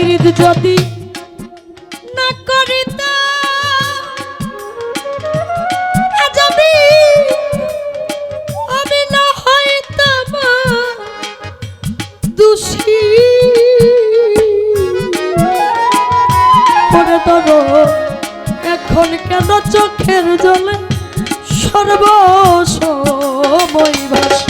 পীড়িত যদি না করিতা, আজ আমি আমি না হইতাম দোষী। করে ধরো এখন কেন চোখের জলে সর্বসময় ভাসি?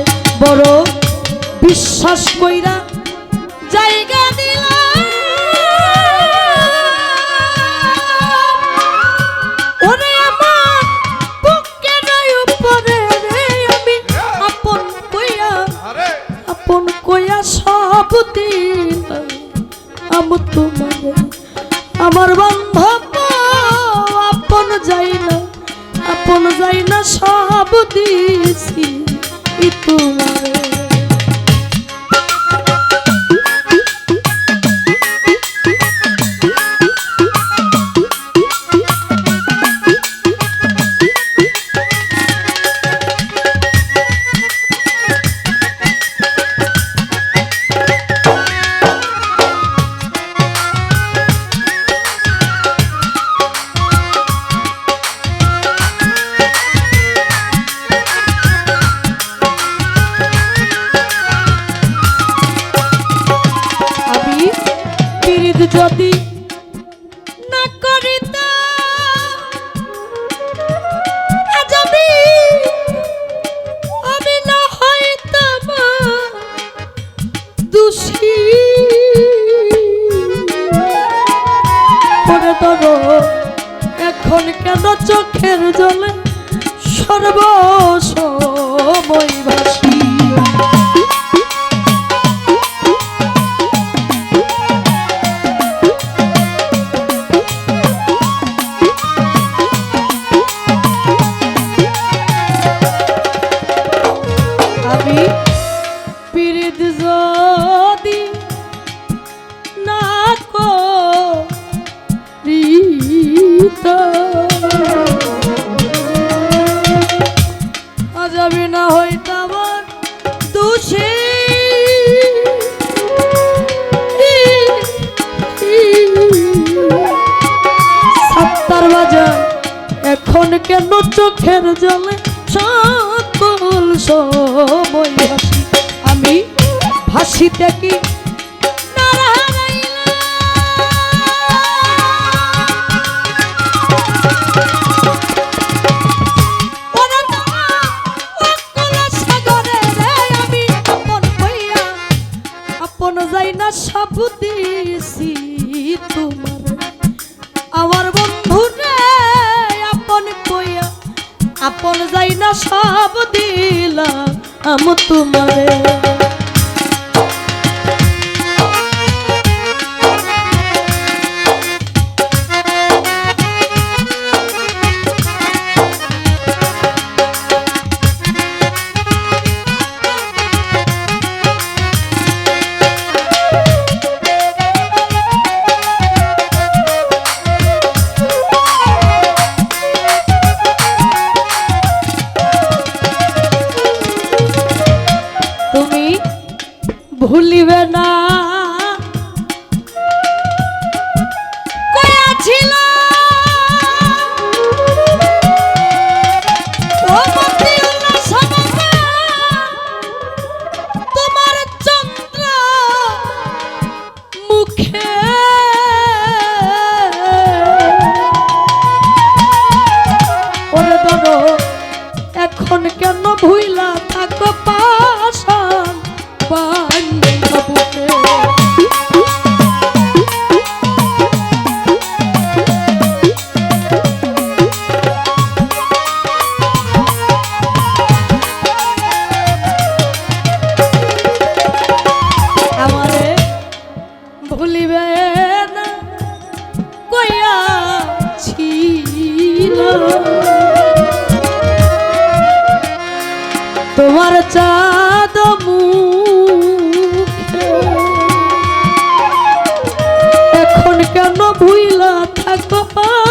বড় বিশ্বাস কইরা জায়গা দিলাম। ওরে আমার বুকের উপরে রে আমি আপন কইয়া আরে। আপন কইয়া সব দিলাম। আমি তোমারে আমার বান্ধব আপন যাই না আপন যাই না সব দিছি। ই জলে সর্বসময় ভাসি আমি সাত্তার যায়। এখন কেন চোখের জলে সকল সময় আমি ভাসিতে কি এখন কেন ভুইলা থাকো পাশান? ভুলিবে না কইয়া ছিল। কেন ভুইলা থাকো পা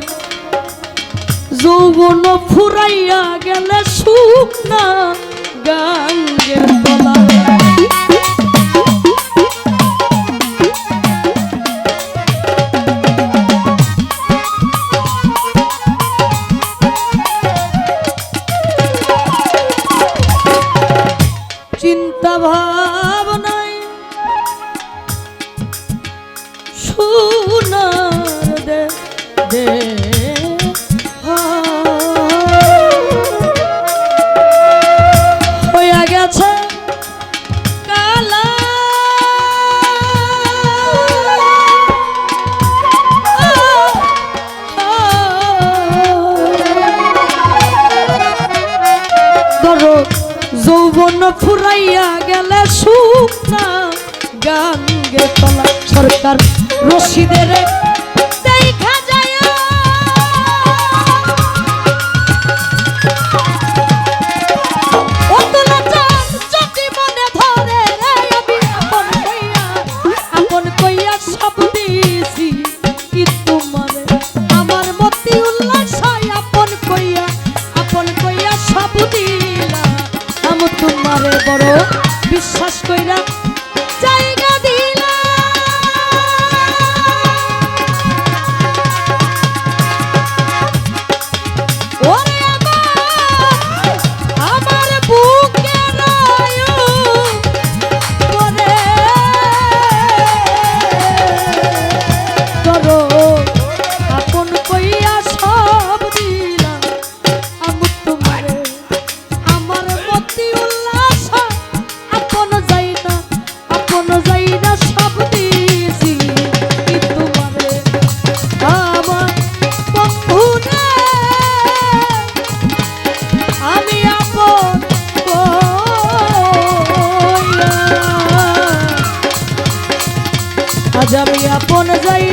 যৌবন ফুরাইয়া গেলে সুখ না গান যৌবন ফুরাইয়া গেলে সুখনা গান গে তলা সরকার রশিদের আজ আমি আপন যাই